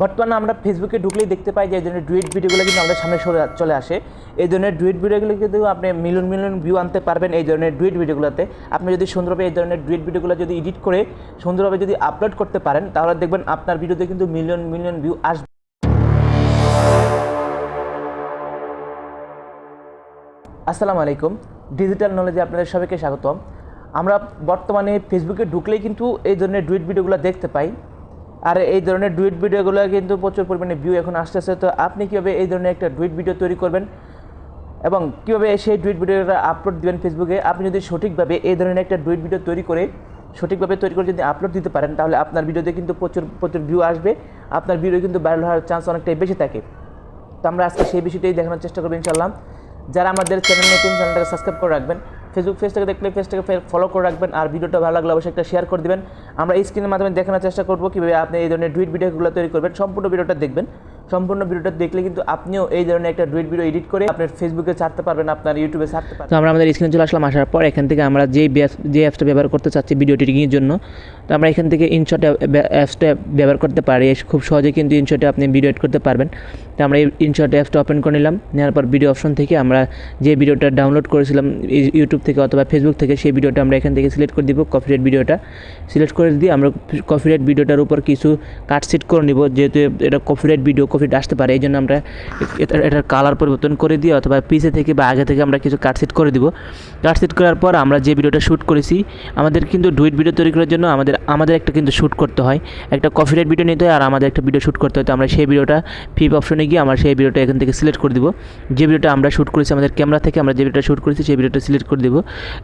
বর্তমানে আমরা ফেসবুকে ঢুকলেই দেখতে পাই যে এই ধরনের ডুয়েট ভিডিওগুলো কিন্তু আমাদের সামনে সরে চলে আসে। এই ধরনের ডুয়েট ভিডিওগুলো কিন্তু আপনি মিলিয়ন মিলিয়ন ভিউ আনতে পারবেন এই ধরনের ডুয়েট ভিডিওগুলোতে আপনি যদি সুন্দরভাবে এই ধরনের ডুয়েট ভিডিওগুলো যদি এডিট করে সুন্দরভাবে যদি আপলোড করতে পারেন, তাহলে দেখবেন আপনার ভিডিওতে কিন্তু মিলিয়ন মিলিয়ন ভিউ আসবে। আসসালামু আলাইকুম। ডিজিটাল নলেজে আপনাদের সবাইকে স্বাগতম। আমরা বর্তমানে ফেসবুকে ঢুকলেই কিন্তু এই ধরনের ডুয়েট ভিডিওগুলো দেখতে পাই। আর এই ধরনের ডুয়েট ভিডিওগুলো কিন্তু প্রচুর পরিমাণে ভিউ এখন আসতেছে। তো আপনি কীভাবে এই ধরনের একটা ডুয়েট ভিডিও তৈরি করবেন এবং কীভাবে সেই ডুয়েট ভিডিওটা আপলোড দিবেন ফেসবুকে আপনি যদি সঠিকভাবে এই ধরনের একটা ডুয়েট ভিডিও তৈরি করে সঠিকভাবে তৈরি করে যদি আপলোড দিতে পারেন, তাহলে আপনার ভিডিওতে কিন্তু প্রচুর প্রচুর ভিউ আসবে। আপনার ভিডিও কিন্তু ভাইরাল হওয়ার চান্স অনেকটাই বেশি থাকে। তো আমরা আজকে সেই বিষয়টাই দেখানোর চেষ্টা করব ইনশাল্লাহ যারা আমাদের চ্যানেল নতুন চ্যানেলটাকে সাবস্ক্রাইব করে রাখবেন। ফেসবুক পেজটাকে দেখলে পেজটাকে ফলো করে রাখবেন আর ভিডিওটা ভালো লাগলে অবশ্যই একটা শেয়ার করে দেবেন। আমরা এই স্ক্রিনের মাধ্যমে দেখানোর চেষ্টা করব কীভাবে আপনি এই ধরনের টুইট ভিডিওগুলো তৈরি করবেন। সম্পূর্ণ ভিডিওটা দেখবেন। সম্পূর্ণ ভিডিওটা দেখলে কিন্তু আপনিও এই ধরনের একটা ডুয়েট ভিডিও এডিট করে আপনার ফেসবুকে ছাড়তে পারবেন, আপনার ইউটিউবে ছাড়তে পারবেন। তো আমরা আমাদের স্ক্রিনে চলে আসলাম, আসার পর এখান থেকে আমরা যেই যে অ্যাপসটা ব্যবহার করতে চাচ্ছি ভিডিও এডিটিংয়ের জন্য, তো আমরা এখান থেকে ইনশট অ্যাপসটা ব্যবহার করতে পারি। খুব সহজে কিন্তু ইনশটে আপনি ভিডিও এড করতে পারবেন। তো আমরা এই ইনশট অ্যাপসটা ওপেন করে নিলাম। নেওয়ার পর ভিডিও অপশন থেকে আমরা যে ভিডিওটা ডাউনলোড করেছিলাম ইউটিউব থেকে অথবা ফেসবুক থেকে, সেই ভিডিওটা আমরা এখান থেকে সিলেক্ট করে দিব কপিরাইট ভিডিওটা সিলেক্ট করে দিয়ে আমরা কপিরাইট ভিডিওটার উপর কিছু কাট সিট করে নিব, যেহেতু এটা কপিরাইট ভিডিও কপিরাইট আসতে পারে এই জন্য আমরা এটার কালার পরিবর্তন করে দিয়ে অথবা পিছে থেকে বা আগে থেকে আমরা কিছু কাট সিট করে দিব। কাট সিট করার পর আমরা যে ভিডিওটা শ্যুট করেছি, আমাদের কিন্তু ডুইট ভিডিও তৈরি করার জন্য আমাদের আমাদের একটা কিন্তু শ্যুট করতে হয়। একটা কপিরাইট ভিডিও নিতে হয় আর আমাদের একটা ভিডিও শ্যুট করতে হয়। তো আমরা সেই ভিডিওটা ফিপ অপশনে গিয়ে আমরা সেই ভিডিওটা এখান থেকে সিলেক্ট করে দিব। যে ভিডিওটা আমরা শ্যুট করেছি আমাদের ক্যামেরা থেকে আমরা যে ভিডিওটা শ্যুট করেছি সেই ভিডিওটা সিলেক্ট করে দিব।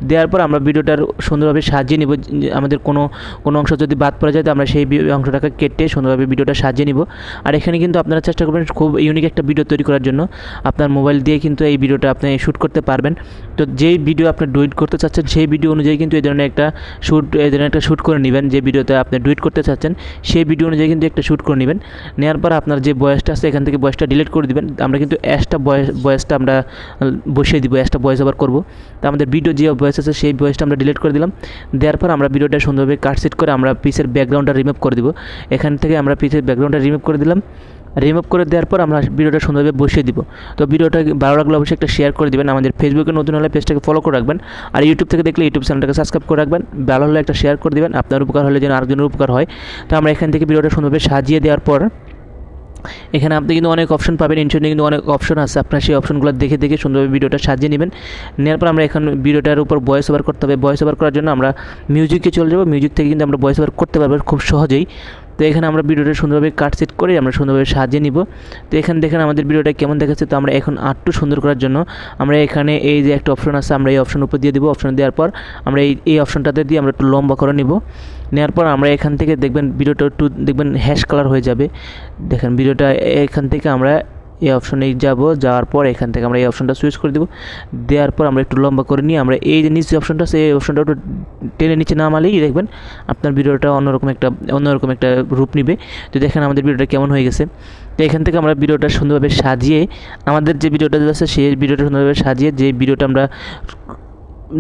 দেওয়ার পর আমরা ভিডিওটার সুন্দরভাবে সাজিয়ে নিব। আমাদের কোনো কোনো অংশ যদি বাদ পড়ে যায়, তো আমরা সেই অংশটাকে কেটে সুন্দরভাবে ভিডিওটা সাজিয়ে নিব। আর এখানে কিন্তু আপনারা চেষ্টা করবেন খুব ইউনিক একটা ভিডিও তৈরি করার জন্য। আপনার মোবাইল দিয়ে কিন্তু এই ভিডিওটা আপনি শ্যুট করতে পারবেন। তো যেই ভিডিও আপনি ডুইট করতে চাচ্ছেন, সেই ভিডিও অনুযায়ী কিন্তু এই ধরনের একটা শ্যুট এই ধরনের একটা শ্যুট করে নেবেন। যে ভিডিওতে আপনি ডুইট করতে চাচ্ছেন, সেই ভিডিও অনুযায়ী কিন্তু একটা শ্যুট করে নেবেন। নেওয়ার পর আপনার যে বয়সটা আছে, এখান থেকে বয়সটা ডিলিট করে দিবেন। আমরা কিন্তু অ্যাশটা বয়স, বয়সটা আমরা বসিয়ে দিব অ্যাশটা বয়স ওভার করব। তো আমাদের ভিডিও যে বয়স আছে, সেই বয়সটা আমরা ডিলিট করে দিলাম। দেওয়ার পর আমরা ভিডিওটা সুন্দরভাবে কাটসিট করে আমরা পিসের ব্যাকগ্রাউন্ডটা রিমুভ করে দিব। এখান থেকে আমরা পিসের ব্যাকগ্রাউন্ডটা রিমুভ করে দিলাম। রিমুভ করে দেওয়ার পর আমরা ভিডিওটা সুন্দরভাবে বসিয়ে দিব। তো ভিডিওটা ভালো লাগলে অবশ্যই একটা শেয়ার করে দিবেন। আমাদের ফেসবুকে নতুন হলে পেজটাকে ফলো করে রাখবেন। আর ইউটিউব থেকে দেখলে ইউটিউব চ্যানেলটাকে সাবস্ক্রাইব করে রাখবেন। ভালো হলে একটা শেয়ার করে দিবেন। আপনার উপকার হলে যেন আরেকজনের উপকার হয়। তো আমরা এখান থেকে ভিডিওটা সুন্দরভাবে সাজিয়ে দেওয়ার পর এখানে আপনি কিন্তু অনেক অপশন পাবেন। ইন্টারনেটে কিন্তু অনেক অপশন আছে। আপনার সেই অপশনগুলো দেখে দেখে সুন্দরভাবে ভিডিওটা সাজিয়ে নেবেন। নেওয়ার পর আমরা এখন ভিডিওটার উপর ভয়েস ওভার করতে হবে। ভয়েস ওভার করার জন্য আমরা মিউজিকে চলে যাব। মিউজিক থেকে কিন্তু আমরা ভয়েস ওভার করতে পারব খুব সহজেই। তো এখানে আমরা ভিডিওটা সুন্দরভাবে কাট সেট করে আমরা সুন্দরভাবে সাজিয়ে নিব। তো এখানে দেখেন আমাদের ভিডিওটা কেমন দেখাচ্ছে, তো আমরা এখন আটটু সুন্দর করার জন্য আমরা এখানে এই যে একটা অপশন আছে, আমরা এই অপশন উপর দিয়ে দিব। অপশন দেওয়ার পর আমরা এই এই অপশনটাতে দিয়ে আমরা একটু লম্বা করে নিব। নেওয়ার পর আমরা এখান থেকে দেখবেন ভিডিওটা একটু দেখবেন হ্যাশ কালার হয়ে যাবে। দেখেন ভিডিওটা এখান থেকে আমরা এই অপশনে যাব, যাওয়ার পর এখান থেকে আমরা এই অপশনটা সুইচ করে দেবো। দেওয়ার পর আমরা একটু লম্বা করে নিয়ে আমরা এই যে নিচে অপশনটা এই অপশনটা একটু টেনে নিচে নামালেই দেখবেন, আপনার ভিডিওটা অন্যরকম একটা অন্যরকম একটা রূপ নিবে। তো দেখেন আমাদের ভিডিওটা কেমন হয়ে গেছে। তো এখান থেকে আমরা ভিডিওটা সুন্দরভাবে সাজিয়ে, আমাদের যে ভিডিওটা আছে, সেই ভিডিওটা সুন্দরভাবে সাজিয়ে যে ভিডিওটা আমরা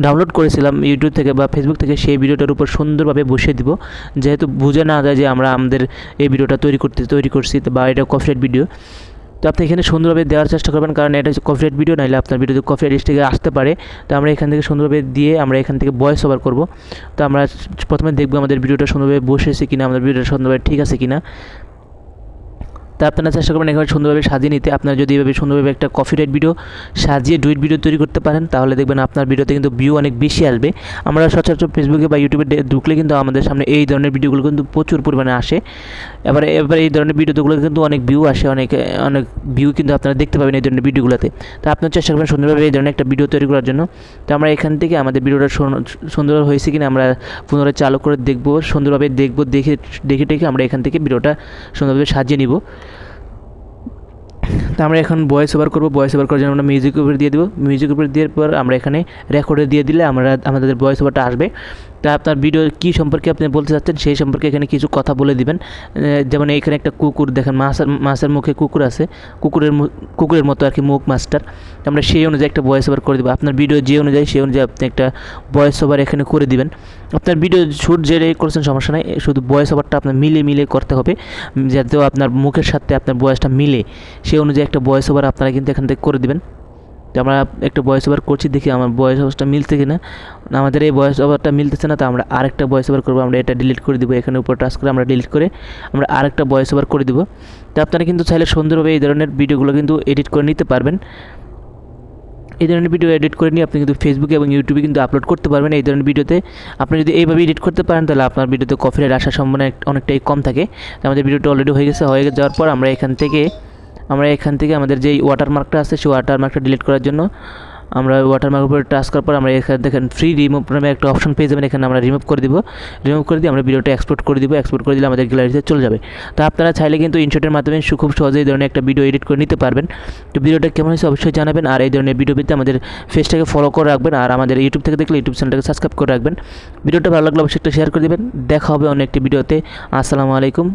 ডাউনলোড করেছিলাম ইউটিউব থেকে বা ফেসবুক থেকে, সেই ভিডিওটার উপর সুন্দরভাবে বসিয়ে দিব। যেহেতু বোঝা না যায় যে আমরা আমাদের এই ভিডিওটা তৈরি করতে, তৈরি করছি বা এটা কপিরাইট ভিডিও তো আপনি এখানে সুন্দরভাবে দেওয়ার চেষ্টা করবেন, কারণ এটা হচ্ছে কপিরাইট ভিডিও নাহলে আপনার ভিডিও কপিরাইট স্টিকে আসতে পারে। তো আমরা এখান থেকে সুন্দরভাবে দিয়ে আমরা এখান থেকে ভয়েস ওভার করব। তো আমরা প্রথমে দেখব আমাদের ভিডিওটা সুন্দরভাবে বসেছে কিনা, আমাদের ভিডিওটা সুন্দরভাবে ঠিক আছে কিনা। তা আপনারা চেষ্টা করবেন এখানে সুন্দরভাবে সাজিয়ে নিতে। আপনারা যদি এভাবে সুন্দরভাবে একটা কফি কপিরাইট ভিডিও সাজিয়ে ডুইট ভিডিও তৈরি করতে পারেন, তাহলে দেখবেন আপনার ভিডিওতে কিন্তু ভিউ অনেক বেশি আসবে। আমরা সচরাচর ফেসবুকে বা ইউটিউবে ঢুকলে কিন্তু আমাদের সামনে এই ধরনের ভিডিওগুলো কিন্তু প্রচুর পরিমাণে আসে। এবার এবার এই ধরনের ভিডিওগুলো কিন্তু অনেক ভিউ আসে, অনেক অনেক ভিউ কিন্তু আপনারা দেখতে পাবেন এই ধরনের ভিডিওগুলোতে তো আপনার চেষ্টা করবেন সুন্দরভাবে এই ধরনের একটা ভিডিও তৈরি করার জন্য। তো আমরা এখান থেকে আমাদের ভিডিওটা সুন- সুন্দর হয়েছে কিনা আমরা পুনরায় চালু করে দেখব। সুন্দরভাবে দেখব, দেখে দেখে দেখে আমরা এখান থেকে ভিডিওটা সুন্দরভাবে সাজিয়ে নিব। তো আমরা এখন ভয়েস ওভার করব ভয়েস ওভার করার জন্য আমরা মিউজিক উপরে দিয়ে দেবো। মিউজিক উপরে দেওয়ার পর আমরা এখানে রেকর্ডে দিয়ে দিলে আমরা, আমাদের ভয়েস ওভারটা আসবে। তা আপনার ভিডিও কী সম্পর্কে আপনি বলতে চাচ্ছেন, সেই সম্পর্কে এখানে কিছু কথা বলে দিবেন। যেমন এখানে একটা কুকুর দেখেন, মাছের মাছের মুখে কুকুর আছে। কুকুরের কুকুরের মতো আর কি মুখ মাছটার। আমরা সেই অনুযায়ী একটা ভয়েস ওভার করে দেবো। আপনার ভিডিও যে অনুযায়ী, সেই অনুযায়ী আপনি একটা ভয়েস ওভার এখানে করে দিবেন। আপনার ভিডিও শ্যুট যে করছেন, সমস্যা নাই। শুধু ভয়েস ওভারটা আপনার মিলে মিলে করতে হবে। যাতে আপনার মুখের সাথে আপনার ভয়েসটা মিলে। সেই অনুযায়ী একটা ভয়েস ওভার আপনারা কিন্তু এখান থেকে করে দিবেন। আমরা একটা ভয়েস ওভার করছি, দেখি আমার ভয়েস ওভারটা মিলছে কি না আমাদের এই ভয়েস ওভারটা মিলতেছে না, তো আমরা আরেকটা ভয়েস ওভার করব, আমরা এটা ডিলিট করে দিব, এখানে উপর টাচ করে আমরা ডিলিট করে আমরা আরেকটা ভয়েস ওভার করে দিব। তো আপনারা কিন্তু চাইলে সুন্দরভাবে এই ধরনের ভিডিওগুলো কিন্তু এডিট করে নিতে পারবেন। এই ধরনের ভিডিও এডিট করে নিয়ে আপনি কিন্তু ফেসবুকে এবং ইউটিউবে কিন্তু আপলোড করতে পারবেন এই ধরনের ভিডিওতে আপনি যদি এইভাবে এডিট করতে পারেন, তাহলে আপনার ভিডিওতে কপিরাইট আসার সম্ভাবনা অনেকটাই কম থাকে। আমাদের ভিডিওটা অলরেডি হয়ে গেছে, হয়ে যাওয়ার পর আমরা এখান থেকে আমরা এখান থেকে আমাদের যেই ওয়াটারমার্কটা আছে, সেই ওয়াটারমার্কটা ডিলিট করার জন্য আমরা ওয়াটারমার্ক উপরে টাচ করার পর আমরা এখানে, দেখেন ফ্রি রিমুভ নামে একটা অপশন পেয়ে যাবেন, এখানে আমরা রিমুভ করে দিব। রিমুভ করে দিয়ে আমরা ভিডিওটা এক্সপোর্ট করে দিব এক্সপোর্ট করে দিলে আমাদের গ্যালারিতে চলে যাবে। তো আপনারা চাইলে কিন্তু ইনশটের মাধ্যমে খুব সহজেই এই ধরনের একটা ভিডিও এডিট করে নিতে পারবেন। তো ভিডিওটা কেমন হয়েছে অবশ্যই জানাবেন, আর এই ধরনের ভিডিও পেতে আমাদের ফেসটাকে ফলো করে রাখবেন, আর আমাদের ইউটিউব থেকে দেখলে ইউটিউব চ্যানেলটাকে সাবস্ক্রাইব করে রাখবেন। ভিডিওটা ভালো লাগলে অবশ্যই একটা শেয়ার করে দেবেন। দেখা হবে অন্য একটি ভিডিওতে আসসালামু আলাইকুম।